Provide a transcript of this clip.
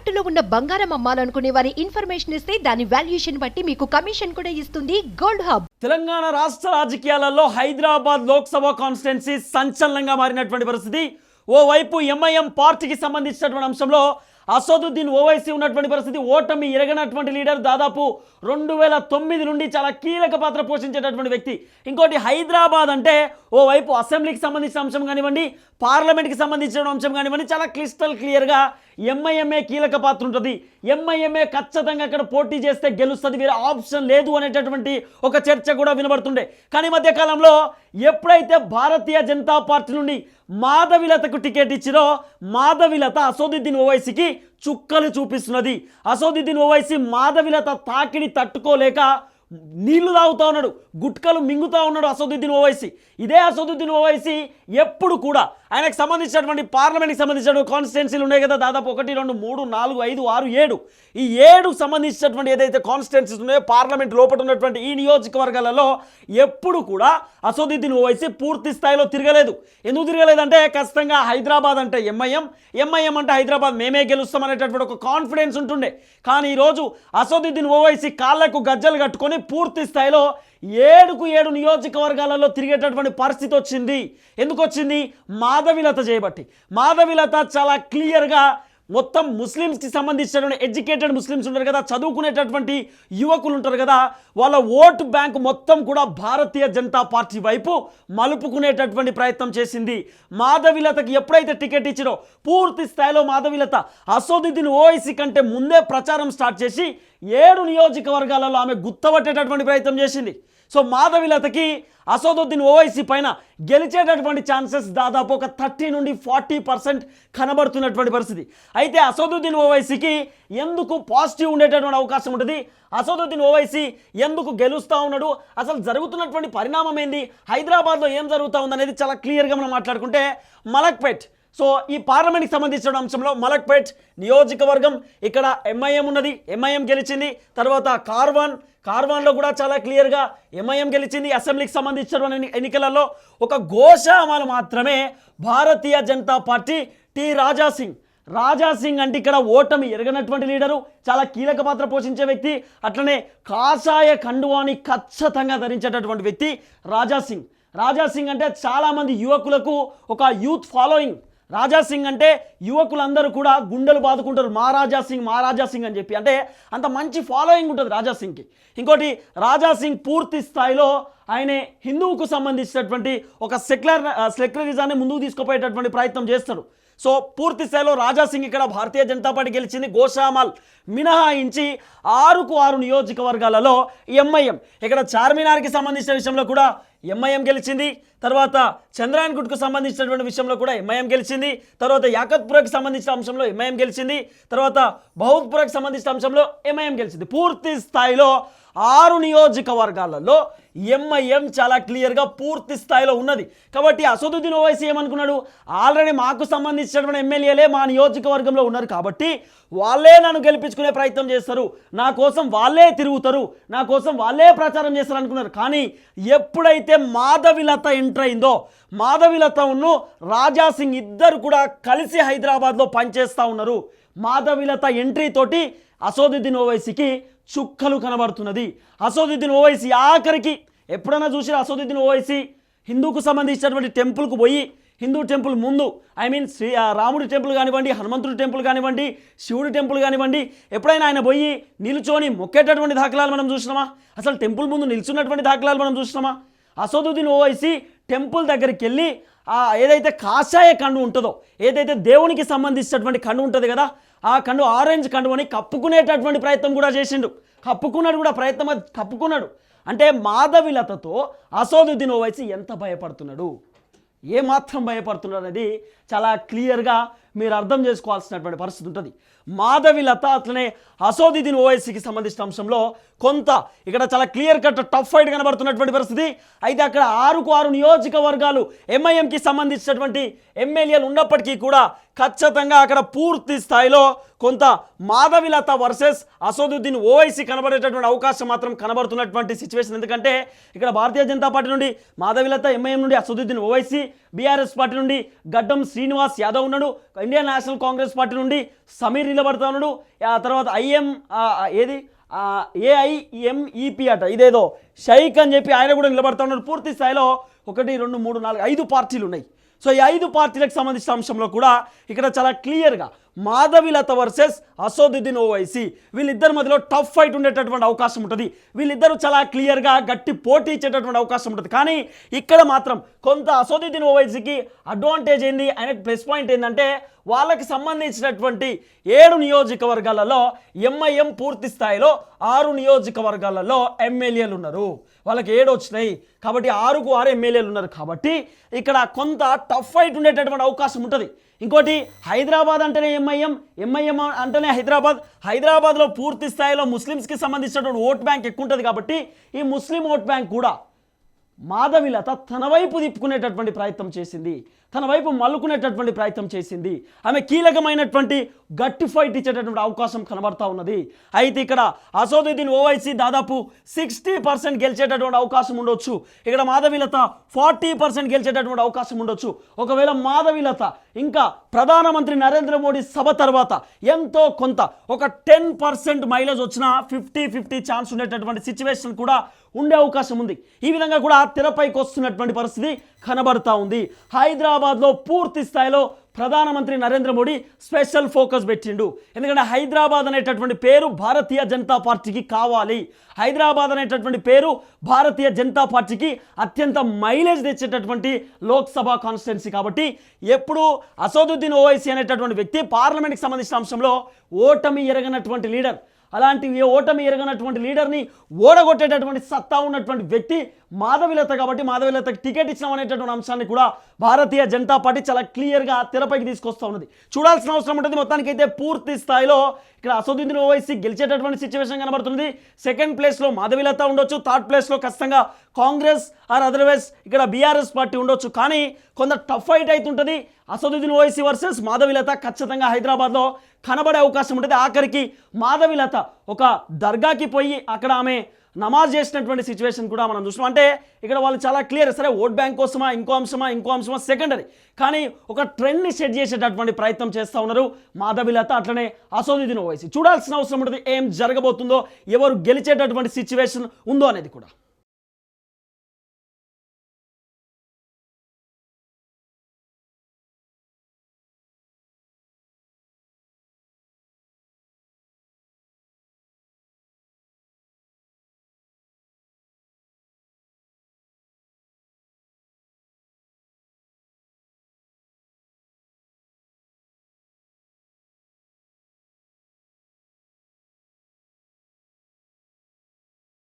తాకట్టులో ఉన్న బంగారం అమ్మాలనుకునే వారి ఇన్ఫర్మేషన్ ఇస్తే దాని వాల్యుయేషన్ బట్టి మీకు కమిషన్ కూడా ఇస్తుంది గోల్డ్ హబ్. తెలంగాణ రాష్ట్ర రాజకీయాలలో హైదరాబాద్ లోక్సభ కాన్స్టిట్యున్సీ సంచలనంగా మారినటువంటి పరిస్థితి. ఓవైపు ఎంఐఎం పార్టీకి సంబంధించినటువంటి అంశంలో అసదుద్దీన్ ఓవైసీ ఉన్నటువంటి పరిస్థితి ఓటమి ఎరగనటువంటి లీడర్ దాదాపు రెండు వేల తొమ్మిది నుండి చాలా కీలక పాత్ర పోషించేటటువంటి వ్యక్తి. ఇంకోటి హైదరాబాద్ అంటే ఓవైపు అసెంబ్లీకి సంబంధించిన అంశం కానివ్వండి పార్లమెంట్కి సంబంధించిన అంశం కానివ్వండి చాలా క్లిస్టల్ క్లియర్గా ఎంఐఎంఏ కీలక పాత్ర ఉంటుంది. ఎంఐఎంఏ ఖచ్చితంగా అక్కడ పోటీ చేస్తే గెలుస్తుంది. వేరే ఆప్షన్ లేదు అనేటటువంటి ఒక చర్చ కూడా వినబడుతుండే. కానీ మధ్యకాలంలో ఎప్పుడైతే భారతీయ జనతా పార్టీ నుండి మాధవిలతకు టికెట్ ఇచ్చిరో మాధవిలత అసోదుద్దీన్ ఓవైసీకి చుక్కలు చూపిస్తున్నది. అసోదుద్దీన్ ఓవైసీ మాధవిలత తాకిడి తట్టుకోలేక నీళ్ళు తాగుతా ఉన్నాడు. గుట్కలు మింగుతా ఉన్నాడు అసదుద్దీన్ ఓవైసీ. ఇదే అసదుద్దీన్ ఓవైసీ ఎప్పుడు కూడా ఆయనకు సంబంధించినటువంటి పార్లమెంట్కి సంబంధించిన కాన్స్టిట్యున్సీలు ఉన్నాయి కదా దాదాపు ఒకటి రెండు మూడు నాలుగు ఐదు ఆరు ఏడు. ఈ ఏడు సంబంధించినటువంటి ఏదైతే కాన్స్టిట్యున్సీస్ ఉన్నాయో పార్లమెంట్ లోపల ఉన్నటువంటి ఈ నియోజకవర్గాలలో ఎప్పుడు కూడా అసదుద్దీన్ ఓవైసీ పూర్తి స్థాయిలో తిరగలేదు. ఎందుకు తిరగలేదంటే ఖచ్చితంగా హైదరాబాద్ అంటే ఎంఐఎం ఎంఐఎం అంటే హైదరాబాద్ మేమే గెలుస్తాం అనేటటువంటి ఒక కాన్ఫిడెన్స్ ఉంటుండే. కానీ ఈరోజు అసదుద్దీన్ ఓవైసీ కాళ్ళకు గజ్జలు కట్టుకొని పూర్తి స్థాయిలో ఏడుకు ఏడు నియోజకవర్గాలలో తిరిగేటటువంటి పరిస్థితి వచ్చింది. ఎందుకు వచ్చింది? మాధవిలత చేయబట్టి. మాధవిలత చాలా క్లియర్గా మొత్తం ముస్లిమ్స్కి సంబంధించినటువంటి ఎడ్యుకేటెడ్ ముస్లిమ్స్ ఉంటారు కదా చదువుకునేటటువంటి యువకులు ఉంటారు కదా వాళ్ళ ఓటు బ్యాంక్ మొత్తం కూడా భారతీయ జనతా పార్టీ వైపు మలుపుకునేటటువంటి ప్రయత్నం చేసింది. మాధవిలతకి ఎప్పుడైతే టికెట్ ఇచ్చిరో పూర్తి స్థాయిలో మాధవిలత అసోదుద్దీన్ ఓఐసీ కంటే ముందే ప్రచారం స్టార్ట్ చేసి ఏడు నియోజకవర్గాలలో ఆమె గుర్తపట్టేటటువంటి ప్రయత్నం చేసింది. సో మాధవిలతకి అసదుద్దీన్ ఓవైసీ పైన గెలిచేటటువంటి ఛాన్సెస్ దాదాపు ఒక థర్టీ నుండి ఫార్టీ పర్సెంట్ కనబడుతున్నటువంటి పరిస్థితి. అయితే అసదుద్దీన్ ఓవైసీకి ఎందుకు పాజిటివ్ ఉండేటటువంటి అవకాశం ఉంటుంది? అసదుద్దీన్ ఓవైసీ ఎందుకు గెలుస్తూ ఉన్నాడు? అసలు జరుగుతున్నటువంటి పరిణామం ఏంది? హైదరాబాద్లో ఏం జరుగుతూ ఉందనేది చాలా క్లియర్గా మనం మాట్లాడుకుంటే మలక్పేట్. సో ఈ పార్లమెంట్కి సంబంధించిన అంశంలో మలక్పేట్ నియోజకవర్గం ఇక్కడ ఎంఐఎం ఉన్నది. ఎంఐఎం గెలిచింది. తర్వాత కార్వాన్ కార్వాన్లో కూడా చాలా క్లియర్గా ఎంఐఎం గెలిచింది. అసెంబ్లీకి సంబంధించిన ఎన్నికలలో ఒక ఘోషామాలు మాత్రమే భారతీయ జనతా పార్టీ టి రాజా సింగ్ రాజా సింగ్ అంటే ఇక్కడ ఓటమి ఎరగనటువంటి లీడరు చాలా కీలక పాత్ర పోషించే వ్యక్తి అట్లనే కాషాయ కండువాని ఖచ్చితంగా ధరించేటటువంటి వ్యక్తి రాజా సింగ్ రాజా సింగ్ అంటే చాలామంది యువకులకు ఒక యూత్ ఫాలోయింగ్. రాజా సింగ్ అంటే యువకులందరూ కూడా గుండెలు బాదుకుంటారు. మహారాజా సింగ్ మహారాజా సింగ్ అని చెప్పి. అంటే అంత మంచి ఫాలోయింగ్ ఉంటుంది రాజా సింగ్కి ఇంకోటి రాజా సింగ్ పూర్తి స్థాయిలో ఆయనే హిందువుకు సంబంధించినటువంటి ఒక సెక్యులర్ సెక్యులరిజాన్ని ముందుకు తీసుకుపోయేటటువంటి ప్రయత్నం చేస్తాడు. సో పూర్తి స్థాయిలో రాజా సింగ్ ఇక్కడ భారతీయ జనతా పార్టీ గెలిచింది. గోషామల్ మినహాయించి ఆరుకు ఆరు నియోజకవర్గాలలో ఎంఐఎం. ఇక్కడ చార్మినార్కి సంబంధించిన విషయంలో కూడా ఎంఐఎం గెలిచింది. తర్వాత చంద్రాయన్ గుట్కు సంబంధించినటువంటి విషయంలో కూడా ఎంఐఎం గెలిచింది. తర్వాత యాకత్పురకు సంబంధించిన అంశంలో ఎంఐఎం గెలిచింది. తర్వాత బౌద్పురకు సంబంధించిన అంశంలో ఎంఐఎం గెలిచింది. పూర్తి స్థాయిలో ఆరు నియోజకవర్గాలలో ఎంఐఎం చాలా క్లియర్గా పూర్తి స్థాయిలో ఉన్నది. కాబట్టి అసదుద్దీన్ ఓవైసీ ఏమనుకున్నాడు? ఆల్రెడీ మాకు సంబంధించినటువంటి ఎమ్మెల్యేలే మా నియోజకవర్గంలో ఉన్నారు కాబట్టి వాళ్ళే నన్ను గెలిపించుకునే ప్రయత్నం చేస్తారు. నా కోసం వాళ్ళే తిరుగుతారు. నా కోసం వాళ్ళే ప్రచారం చేస్తారు అనుకున్నారు. కానీ ఎప్పుడైతే మాధవిలత ఎంటర్ అయిందో మాధవిలతను రాజా సింగ్ ఇద్దరు కూడా కలిసి హైదరాబాద్లో పనిచేస్తూ ఉన్నారు. మాధవిలత ఎంట్రీ తోటి అసోదుద్దీన్ ఓవైసీకి చుక్కలు కనబడుతున్నది. అసోదుద్దీన్ ఓవైసీ ఆఖరికి ఎప్పుడైనా చూసిన అసోదుద్దీన్ ఓవైసీ? హిందూకు సంబంధించినటువంటి టెంపుల్కు పోయి హిందూ టెంపుల్ ముందు ఐ మీన్ శ్రీ ఆ, రాముడి టెంపుల్ కానివ్వండి హనుమంతుడి టెంపుల్ కానివ్వండి శివుడి టెంపుల్ కానివ్వండి ఎప్పుడైనా ఆయన పోయి నిలుచొని మొక్కేటటువంటి దాఖలాలు మనం చూసినామా? అసలు టెంపుల్ ముందు నిల్చున్నటువంటి దాఖలాలు మనం చూసినామా? అసదుద్దీన్ ఓవైసీ టెంపుల్ దగ్గరికి వెళ్ళి ఆ ఏదైతే కాషాయ కండు ఉంటుందో ఏదైతే దేవునికి సంబంధించినటువంటి కండు ఉంటుంది కదా ఆ కండు ఆరెంజ్ కండు అని కప్పుకునేటటువంటి ప్రయత్నం కూడా చేసిండు. కప్పుకున్నాడు కూడా ప్రయత్నం అది కప్పుకున్నాడు. అంటే మాధవిలతతో అసదుద్దీన్ ఓవైసీ ఎంత భయపడుతున్నాడు? ఏమాత్రం భయపడుతున్నాడు అనేది చాలా క్లియర్గా మీరు అర్థం చేసుకోవాల్సినటువంటి పరిస్థితి ఉంటుంది. మాధవి లత అట్లనే అసోదుద్దీన్ ఓవైసీకి సంబంధించిన అంశంలో కొంత ఇక్కడ చాలా క్లియర్ కట్ టఫ్ ఫైట్ కనబడుతున్నటువంటి పరిస్థితి. అయితే అక్కడ ఆరుకు ఆరు నియోజకవర్గాలు ఎంఐఎంకి సంబంధించినటువంటి ఎమ్మెల్యేలు ఉన్నప్పటికీ కూడా ఖచ్చితంగా అక్కడ పూర్తి స్థాయిలో కొంత మాధవిలత వర్సెస్ అసదుద్దీన్ ఓవైసీ కనబడేటటువంటి అవకాశం మాత్రం కనబడుతున్నటువంటి సిచ్యువేషన్ ఎందుకంటే ఇక్కడ భారతీయ జనతా పార్టీ నుండి మాధవిలత ఎంఐఎం నుండి అసదుద్దీన్ ఓవైసీ బీఆర్ఎస్ పార్టీ నుండి గడ్డం శ్రీనివాస్ యాదవ్ ఉన్నాడు. ఇండియన్ నేషనల్ కాంగ్రెస్ పార్టీ నుండి సమీర్ నిలబడతా ఉన్నాడు. ఆ తర్వాత ఐఎం ఏది? ఏఐఎంఈపి అట ఇదేదో. షైక్ అని చెప్పి ఆయన కూడా నిలబడతా ఉన్నాడు. పూర్తి స్థాయిలో ఒకటి రెండు మూడు నాలుగు ఐదు పార్టీలు ఉన్నాయి. సో ఈ ఐదు పార్టీలకు సంబంధించిన అంశంలో కూడా ఇక్కడ చాలా క్లియర్గా మాధవిలత వర్సెస్ అసోదుద్దీన్ ఓవైసీ వీళ్ళిద్దరి మధ్యలో టఫ్ ఫైట్ ఉండేటటువంటి అవకాశం ఉంటుంది. వీళ్ళిద్దరూ చాలా క్లియర్గా గట్టి పోటీ ఇచ్చేటటువంటి అవకాశం ఉంటుంది. కానీ ఇక్కడ మాత్రం కొంత అసోదుద్దీన్ ఓవైసీకి అడ్వాంటేజ్ ఏంది? అనే ప్లస్ పాయింట్ ఏంటంటే వాళ్ళకి సంబంధించినటువంటి ఏడు నియోజకవర్గాలలో ఎంఐఎం పూర్తి స్థాయిలో ఆరు నియోజకవర్గాలలో ఎమ్మెల్యేలు ఉన్నారు. వాళ్ళకి ఏడు వచ్చినాయి. కాబట్టి ఆరుకు ఆరు ఎమ్మెల్యేలు ఉన్నారు కాబట్టి ఇక్కడ కొంత టఫ్ ఫైట్ ఉండేటటువంటి అవకాశం ఉంటుంది. ఇంకోటి హైదరాబాద్ అంటేనే ఎంఐఎం ఎంఐఎం అంటేనే హైదరాబాద్. హైదరాబాద్లో పూర్తి స్థాయిలో ముస్లిమ్స్కి సంబంధించినటువంటి ఓట్ బ్యాంక్ ఎక్కువ ఉంటుంది కాబట్టి ఈ ముస్లిం ఓట్ బ్యాంక్ కూడా మాధవిలత తన వైపు తిప్పుకునేటటువంటి ప్రయత్నం చేసింది. తన వైపు మల్లుకునేటటువంటి ప్రయత్నం చేసింది. ఆమె కీలకమైనటువంటి గట్టి ఫైట్ ఇచ్చేటటువంటి అవకాశం కనబడతా ఉన్నది. అయితే ఇక్కడ అసోదుద్దీన్ ఓవైసీ దాదాపు సిక్స్టీ పర్సెంట్ గెలిచేటటువంటి అవకాశం ఉండొచ్చు. ఇక్కడ మాధవిలత ఫార్టీ పర్సెంట్ గెలిచేటటువంటి అవకాశం ఉండొచ్చు. ఒకవేళ మాధవిలత ఇంకా ప్రధానమంత్రి నరేంద్ర మోడీ సభ తర్వాత ఎంతో కొంత ఒక టెన్ పర్సెంట్ మైలేజ్ వచ్చిన ఫిఫ్టీ ఫిఫ్టీ ఛాన్స్ ఉండేటటువంటి సిచ్యువేషన్ కూడా ఉండే అవకాశం ఉంది. ఈ విధంగా కూడా తెరపైకి వస్తున్నటువంటి పరిస్థితి కనబడతా ఉంది. హైదరాబాద్లో పూర్తి స్థాయిలో ప్రధానమంత్రి నరేంద్ర మోడీ స్పెషల్ ఫోకస్ పెట్టిండు. ఎందుకంటే హైదరాబాద్ అనేటటువంటి పేరు భారతీయ జనతా పార్టీకి కావాలి. హైదరాబాద్ అనేటటువంటి పేరు భారతీయ జనతా పార్టీకి అత్యంత మైలేజ్ తెచ్చేటటువంటి లోక్సభ కాన్స్టిట్యున్సీ కాబట్టి ఎప్పుడు అసదుద్దీన్ ఓవైసీ అనేటటువంటి వ్యక్తి పార్లమెంట్కి సంబంధించిన అంశంలో ఓటమి ఎరగనటువంటి లీడర్. అలాంటి ఏ ఓటమి ఎరగనటువంటి లీడర్ని ఓడగొట్టేటటువంటి సత్తా ఉన్నటువంటి వ్యక్తి మాధవిలత కాబట్టి మాధవిలతకి టికెట్ ఇచ్చినాం అనేటటువంటి అంశాన్ని కూడా భారతీయ జనతా పార్టీ చాలా క్లియర్గా తెరపైకి తీసుకొస్తా ఉన్నది. చూడాల్సిన అవసరం ఉంటుంది. మొత్తానికైతే పూర్తి స్థాయిలో ఇక్కడ అసదుద్దీన్ ఓవైసీ గెలిచేటటువంటి సిచ్యువేషన్ కనబడుతుంది సెకండ్ ప్లేస్లో మాధవిలత ఉండొచ్చు. థర్డ్ ప్లేస్లో ఖచ్చితంగా కాంగ్రెస్ ఆర్ అదర్వైజ్ ఇక్కడ బీఆర్ఎస్ పార్టీ ఉండొచ్చు. కానీ కొంత టఫ్ ఫైట్ అవుతుంటుంది అసదుద్దీన్ ఓవైసీ వర్సెస్ మాధవిలత ఖచ్చితంగా హైదరాబాద్లో కనబడే అవకాశం ఉంటుంది. ఆఖరికి మాధవిలత ఒక దర్గాకి పోయి అక్కడ ఆమె నమాజ్ చేసినటువంటి సిచ్యువేషన్ కూడా మనం చూసినాం అంటే ఇక్కడ వాళ్ళు చాలా క్లియర్ సరే ఓట్ బ్యాంక్ కోసమా ఇంకో అంశమా ఇంకో అంశమా సెకండరీ కానీ ఒక ట్రెండ్ని సెట్ చేసేటటువంటి ప్రయత్నం చేస్తూ ఉన్నారు మాధవిలత అట్లనే అసోదుద్దీన్ ఓవైసీ చూడాల్సిన అవసరం ఉంటుంది ఏం జరగబోతుందో ఎవరు గెలిచేటటువంటి సిచ్యువేషన్ ఉందో అనేది కూడా.